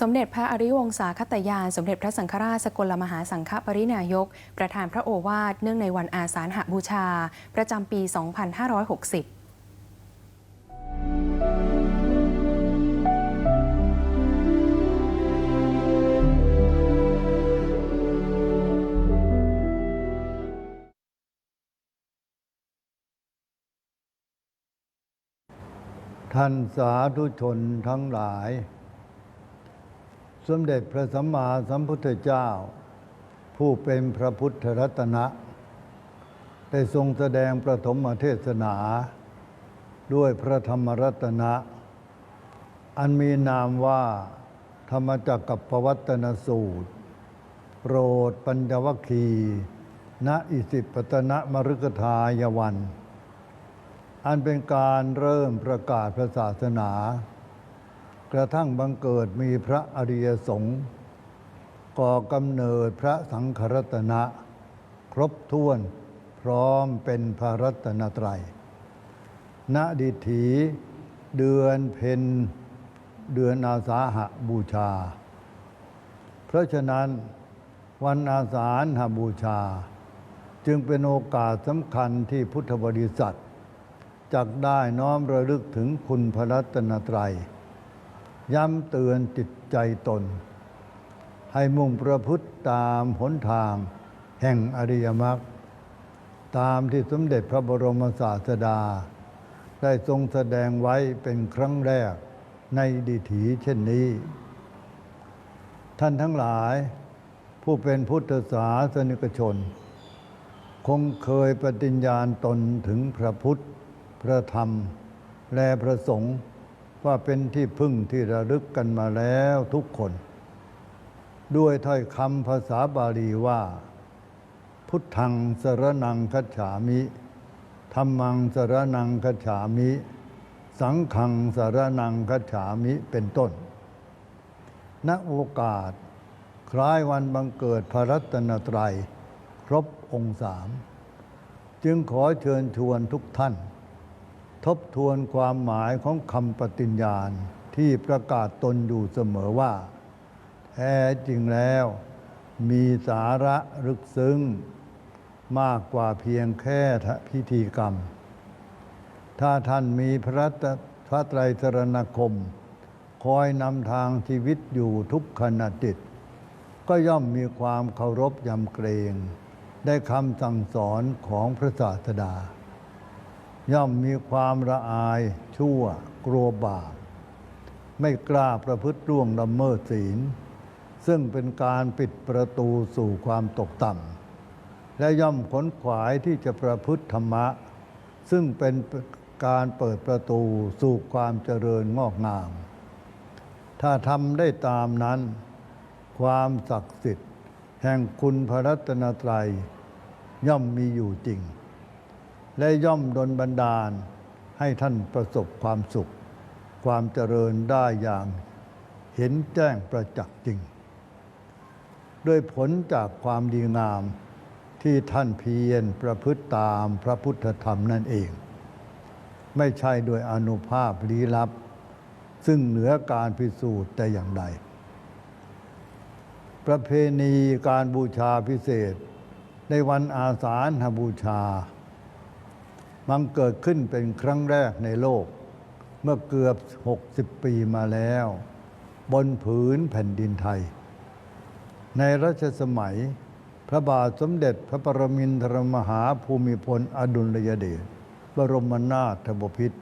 สมเด็จพระอริวงศาคตยาน สมเด็จพระสังฆราชสกลมหาสังฆปรินายก ประธานพระโอวาทเนื่องในวันอาสาฬหบูชา ประจำปี 2560ท่านสาธุชนทั้งหลาย สมเด็จพระสัมมาสัมพุทธเจ้า ผู้เป็นพระพุทธรัตนะ ได้ทรงแสดงประถมเทศนา ด้วยพระธรรมรัตนะ อันมีนามว่า ธรรมจักกับปวัตนสูตร โปรดปัญจวัคคีย์ณอิสิปตนะมฤคทายวัน อันเป็นการเริ่มประกาศพระศาสนา กระทั่งบังเกิดมีพระอริยสงฆ์ก่อกำเนิดพระสังฆรัตนะ ครบถ้วนพร้อมเป็นพระรัตนตรัยณดิถีเดือนเพ็ญเดือนอาสาหบูชา เพราะฉะนั้นวันอาสาหบูชา จึงเป็นโอกาสสำคัญที่พุทธบริษัทจักได้น้อมระลึกถึงคุณพระรัตนตรัย ย้ำเตือนจิตใจตน ให้มุ่งประพฤติตามหนทาง แห่งอริยมรรคตามที่สมเด็จพระบรมศาสดา ได้ทรงแสดงไว้เป็นครั้งแรกในดิถีเช่นนี้ ท่านทั้งหลายผู้เป็นพุทธศาสนิกชน คงเคยปฏิญญาณตนถึงพระพุทธ พระธรรม และพระสงฆ์ ว่าเป็นที่พึ่งที่ระลึกกันมาแล้วทุกคน ด้วยถ้อยคำภาษาบาลีว่า พุทธังสรนังคัจฉามิธรรมังสรนังคัจฉามิ สังฆังสรนังคัจฉามิเป็นต้น ณโอกาส คล้ายวันบังเกิดพระรัตนตรัย ครบองค์สาม จึงขอเชิญชวนทุกท่าน ทบทวนความหมายของคำปฏิญญาณที่ประกาศตนอยู่เสมอว่า แท้จริงแล้ว มีสาระลึกซึ้ง มากกว่าเพียงแค่พิธีกรรม ถ้าท่านมีพระพระไตรสรณคม คอยนำทางชีวิตอยู่ทุกขณะจิต ก็ย่อมมีความเคารพยำเกรง ได้คำสั่งสอนของพระศาสดา ย่อมมีความละอายชั่วกลัวบาปไม่กล้าประพฤติร่วงละเมิดศีล ซึ่งเป็นการปิดประตูสู่ความตกต่ำและย่อมขนขวายที่จะประพฤติธรรมะ ซึ่งเป็นการเปิดประตูสู่ความเจริญงอกงาม ถ้าทำได้ตามนั้น ความศักดิ์สิทธิ์ แห่งคุณพระรัตนตรัย ย่อมมีอยู่จริง และย่อมดลบันดาลให้ท่านประสบความสุข ความเจริญได้อย่างเห็นแจ้งประจักษ์จริง ด้วยผลจากความดีงามที่ท่านเพียรประพฤติตามพระพุทธธรรมนั่นเอง ไม่ใช่โดยอนุภาพลี้ลับ ซึ่งเหนือการพิสูจน์แต่อย่างใด ประเพณีการบูชาพิเศษ ในวันอาสาฬหบูชา มันเกิดขึ้นเป็นครั้งแรกในโลก เมื่อเกือบ 60 ปีมาแล้ว บนผืนแผ่นดินไทย ในรัชสมัย พระบาทสมเด็จพระปรมินทรมหาภูมิพลอดุลยเดชบรมนาถบพิตร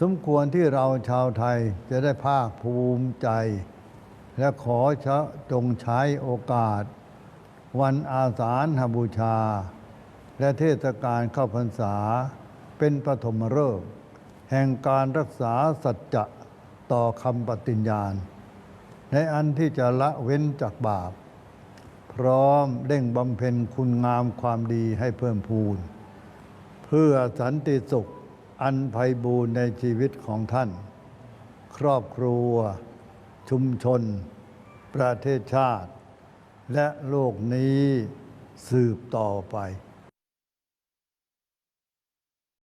สมควรที่เราชาวไทยจะได้ภาคภูมิใจ และขอจงใช้โอกาส วันอาสาฬหบูชา และเทศกาลเข้าพรรษา เป็นปฐมฤกษ์แห่งการรักษาสัจจะต่อคำปฏิญญาณ ในอันที่จะละเว้นจากบาป พร้อมเร่งบำเพ็ญคุณงามความดีให้เพิ่มพูน เพื่อสันติสุขอันไพบูรณ์ในชีวิตของท่าน ครอบครัว ชุมชน ประเทศชาติ และโลกนี้สืบต่อไป